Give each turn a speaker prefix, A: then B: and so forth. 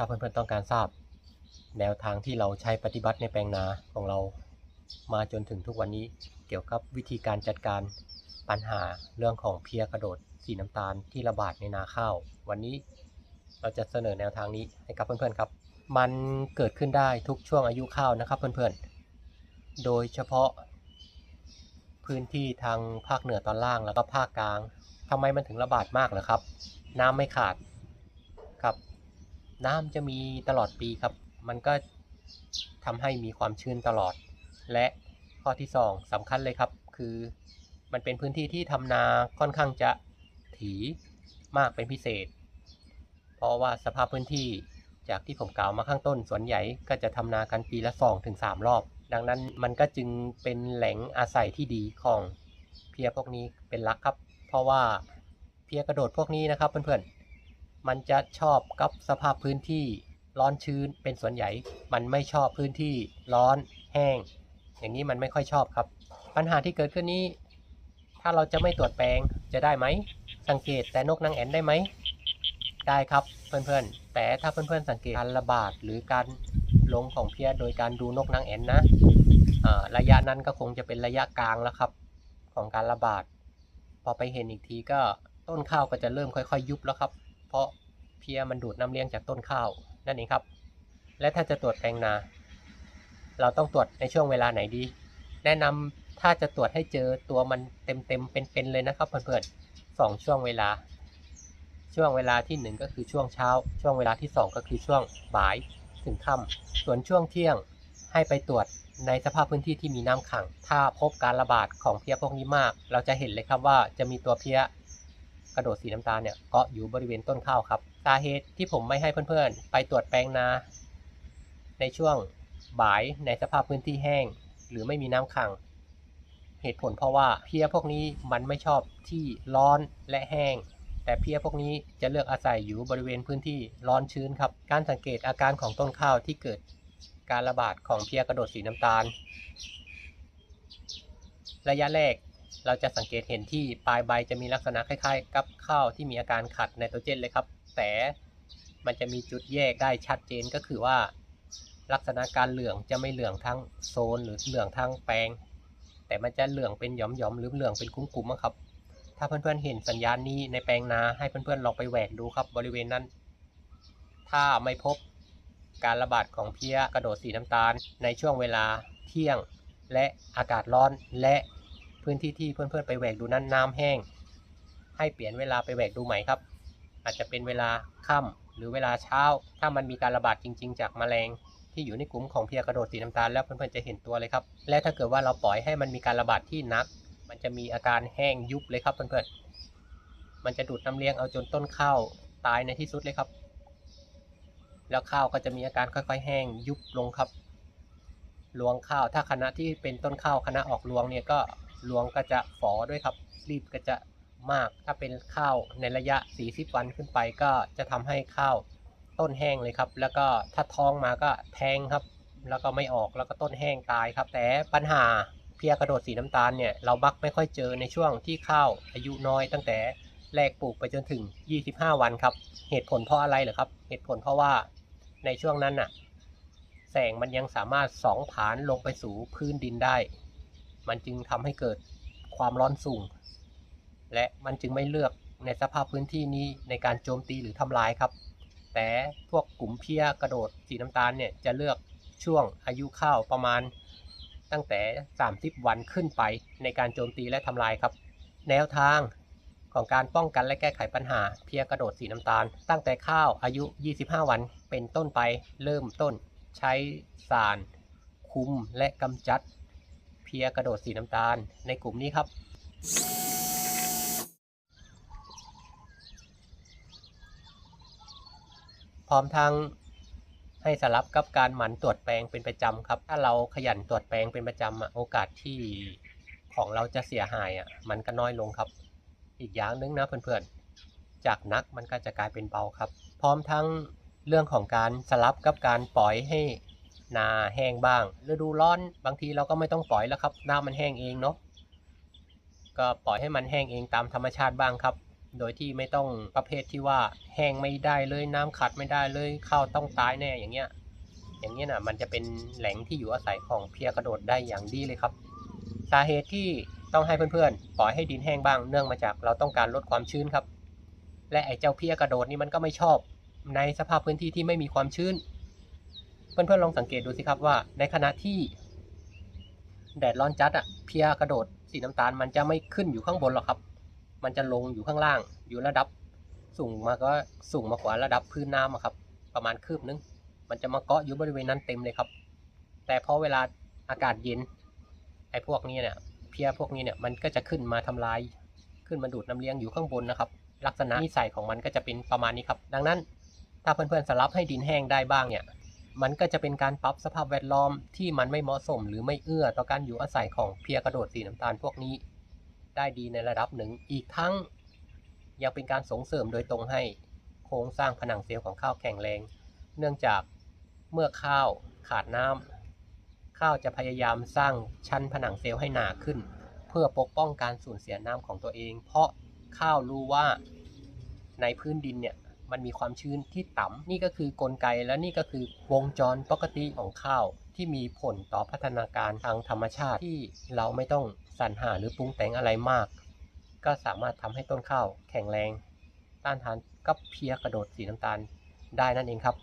A: ถ้าเพื่อนๆต้องการทราบ แนวทางที่เราใช้ปฏิบัติในแปลงนาของเรามาจนถึงทุกวันนี้เกี่ยวกับวิธีการจัดการปัญหาเรื่องของเพียกระโดดสีน้ำตาลที่ระบาดในนาข้าว วันนี้เราจะเสนอแนวทางนี้ให้กับเพื่อนๆครับ มันเกิดขึ้นได้ทุกช่วงอายุข้าวนะครับเพื่อนๆ โดยเฉพาะ พื้นที่ทางภาคเหนือตอนล่างแล้วก็ภาคกลางทำไมมันถึงระบาดมากเหรอครับ น้ำไม่ขาด น้ำจะมีตลอดปีครับ มันก็ทำให้มีความชื้นตลอด และข้อที่สองสำคัญเลยครับ คือมันเป็นพื้นที่ที่ทำนาค่อนข้างจะถีมากเป็นพิเศษ เพราะว่าสภาพพื้นที่จากที่ผมกล่าวมาข้างต้นส่วนใหญ่ก็จะทำนากันปีละ2-3ถึงรอบ ดังนั้นมันก็จึงเป็นแหล่งอาศัยที่ดีของเพียพวกนี้เป็นหลักครับ เพราะว่าเพียกระโดดพวกนี้นะครับเพื่อนๆ มันจะชอบกับสภาพพื้นที่ร้อนชื้นเป็นส่วนใหญ่ มันไม่ชอบพื้นที่ร้อนแห้ง อย่างนี้มันไม่ค่อยชอบครับ ปัญหาที่เกิดขึ้นนี้ ถ้าเราจะไม่ตรวจแปลงจะได้ไหม สังเกตแต่นกนางแอ่นได้ไหม ได้ครับเพื่อนๆ แต่ถ้าเพื่อนๆสังเกตการระบาดหรือการลงของเพี้ยโดยการดูนกนางแอ่นนะอ่าระยะนั้นก็คงจะเป็นระยะกลางแล้วครับ ของการระบาด พอไปเห็นอีกทีก็ต้นข้าวก็จะเริ่มค่อยๆยุบแล้วครับ เพราะเพี้ยมันดูดน้ำเลี้ยงจากต้นข้าวนั่นเองครับ และถ้าจะตรวจแปลงนา เราต้องตรวจในช่วงเวลาไหนดี แนะนำถ้าจะตรวจให้เจอตัวมันเต็มๆเป็นๆเลยนะครับเพื่อนๆสองช่วงเวลา ช่วงเวลาที่หนึ่งก็คือช่วงเช้า ช่วงเวลาที่สองก็คือช่วงบ่ายถึงค่ำส่วนช่วงเที่ยงให้ไปตรวจในสภาพพื้นที่ที่มีน้ำขัง ถ้าพบการระบาดของเพี้ยพวกนี้มาก เราจะเห็นเลยครับว่าจะมีตัวเพี้ย กระโดดสีน้ำตาลเนี่ยเกาะอยู่บริเวณต้นข้าวครับสาเหตุที่ผมไม่ให้เพื่อนๆ ไปตรวจแปลงนา ในช่วงบ่ายในสภาพพื้นที่แห้ง หรือไม่มีน้ำขัง เหตุผลเพราะว่าเพี้ยพวกนี้มันไม่ชอบที่ร้อนและแห้ง แต่เพี้ยพวกนี้จะเลือกอาศัยอยู่บริเวณพื้นที่ร้อนชื้นครับ การสังเกตอาการของต้นข้าวที่เกิดการระบาดของเพี้ยกระโดดสีน้ำตาล ระยะแรก เราจะสังเกตเห็นที่ปลายใบจะมีลักษณะคล้ายๆ กับข้าวที่มีอาการขัดไนโตรเจนเลยครับ แต่มันจะมีจุดแยกได้ชัดเจนก็คือว่า ลักษณะการเหลืองจะไม่เหลืองทั้งโซนหรือเหลืองทั้งแปลง แต่มันจะเหลืองเป็นหย่อมๆหรือเหลืองเป็นกุ้มๆอะครับ ถ้าเพื่อนๆเห็นสัญญาณนี้ในแปลงนาให้เพื่อนๆลองไปแหวกดูครับ บริเวณนั้น ถ้าไม่พบการระบาดของเพี้ยกระโดดสีน้ำตาล ในช่วงเวลาเที่ยงและอากาศร้อนและ พื้นที่ที่เพื่อนๆไปแหวกดูนั้นน้ำแห้ง ให้เปลี่ยนเวลาไปแหวกดูใหม่ครับ อาจจะเป็นเวลาค่ำหรือเวลาเช้า ถ้ามันมีการระบาดจริง ๆ จากแมลงที่อยู่ในกลุ่มของเพียกระโดดสีน้ำตาลแล้วเพื่อนๆจะเห็นตัวเลยครับ และถ้าเกิดว่าเราปล่อยให้มันมีการระบาดที่นัก มันจะมีอาการแห้งยุบเลยครับเพื่อนๆมันจะดูดน้ำเลี้ยงเอาจนต้นข้าวตายในที่สุดเลยครับ แล้วข้าวก็จะมีอาการค่อยๆ แห้งยุบลงครับรวงข้าวถ้าคณะที่เป็นต้นข้าวคณะออกรวงเนี่ยก็ รวงก็จะฝอด้วยครับ รีบก็จะมาก ถ้าเป็นข้าวในระยะ 40 วันขึ้นไปก็จะทำให้ข้าวต้นแห้งเลยครับ แล้วก็ถ้าท้องมาก็แทงครับ แล้วก็ไม่ออกแล้วก็ต้นแห้งตายครับ แต่ปัญหาเพียกระโดดสีน้ำตาลเนี่ยเราบักไม่ค่อยเจอในช่วงที่ข้าวอายุน้อยตั้งแต่แรกปลูกไปจนถึง 25 วันครับ เหตุผลเพราะอะไรเหรอครับ เหตุผลเพราะว่าในช่วงนั้นน่ะ แสงมันยังสามารถสองผ่านลงไปสู่พื้นดินได้ มันจึงทำให้เกิดความร้อนสูง และมันจึงไม่เลือกในสภาพพื้นที่นี้ในการโจมตีหรือทำลายครับ แต่พวกกลุ่มเพี้ยกระโดดสีน้ำตาลเนี่ยจะเลือกช่วงอายุข้าวประมาณ ตั้งแต่ 30 วันขึ้นไปในการโจมตีและทำลายครับ แนวทางของการป้องกันและแก้ไขปัญหาเพียกระโดดสีน้ำตาล ตั้งแต่ข้าวอายุ 25 วันเป็นต้นไปเริ่มต้น ใช้สาร คุมและกำจัด พียกระโดดสีน้ำตาลในกลุ่มนี้ครับ พร้อมทั้งให้สลับกับการหมั่นตรวจแปลงเป็นประจำครับ ถ้าเราขยันตรวจแปลงเป็นประจำอะโอกาสที่ของเราจะเสียหายอะมันก็น้อยลงครับ อีกอย่างนึงนะเพื่อนๆ จากนักมันก็จะกลายเป็นเบาครับ พร้อมทั้งเรื่องของการสลับกับการปล่อยให้ นาแห้งบ้างฤดูร้อนบางทีเราก็ไม่ต้องปล่อยแล้วครับน้ำมันแห้งเองเนาะก็ปล่อยให้มันแห้งเองตามธรรมชาติบ้างครับ โดยที่ไม่ต้องประเภทที่ว่าแห้งไม่ได้เลยน้ำขัดไม่ได้เลยข้าวต้องตายแน่อย่างเงี้ย อย่างเงี้ยนะมันจะเป็นแหล่งที่อยู่อาศัยของเพียกระโดดได้อย่างดีเลยครับ สาเหตุที่ต้องให้เพื่อนๆ ปล่อยให้ดินแห้งบ้างเนื่องมาจากเราต้องการลดความชื้นครับ และไอ้เจ้าเพียกระโดดนี่มันก็ไม่ชอบ ในสภาพพื้นที่ที่ไม่มีความชื้น เพื่อนๆลองสังเกตดูสิครับว่า ในขณะที่ แดดร้อนจัดอะเพียกระโดดสีน้ำตาลมันจะไม่ขึ้นอยู่ข้างบนหรอกครับ มันจะลงอยู่ข้างล่าง อยู่ระดับสูงมาก็สูงมากว่าระดับพื้นน้ำอะครับ ประมาณคืบนึง มันจะมาเกาะอยู่บริเวณนั้นเต็มเลยครับ แต่พอเวลาอากาศเย็นไอ้พวกนี้เนี่ยเพียพวกนี้เนี่ยมันก็จะขึ้นมาทำลาย ขึ้นมาดูดน้ำเลี้ยงอยู่ข้างบนนะครับ ลักษณะนิสัยของมันก็จะเป็นประมาณนี้ครับ ดังนั้น ถ้าเพื่อนๆสลับให้ดินแห้งได้บ้างเนี่ย มันก็จะเป็นการปรับสภาพแวดล้อมที่มันไม่เหมาะสมหรือไม่เอื้อต่อการอยู่อาศัยของเพียกระโดดสีน้ำตาลพวกนี้ ได้ดีในระดับหนึ่งอีกทั้ง ยังเป็นการส่งเสริมโดยตรงให้โครงสร้างผนังเซลล์ของข้าวแข็งแรง เนื่องจากเมื่อข้าวขาดน้ำข้าวจะพยายามสร้างชั้นผนังเซลล์ให้หนาขึ้น เพื่อปกป้องการสูญเสียน้ำของตัวเอง เพราะข้าวรู้ว่าในพื้นดินเนี่ย มันมีความชื้นที่ต่ำนี่ก็คือกลไกและนี่ก็คือวงจรปกติของข้าวที่มีผลต่อพัฒนาการทางธรรมชาติที่เราไม่ต้องสรรหาหรือปรุงแต่งอะไรมาก ก็สามารถทำให้ต้นข้าวแข็งแรง ต้านทานกับเพียกระโดดสีน้ำตาลได้นั่นเองครับ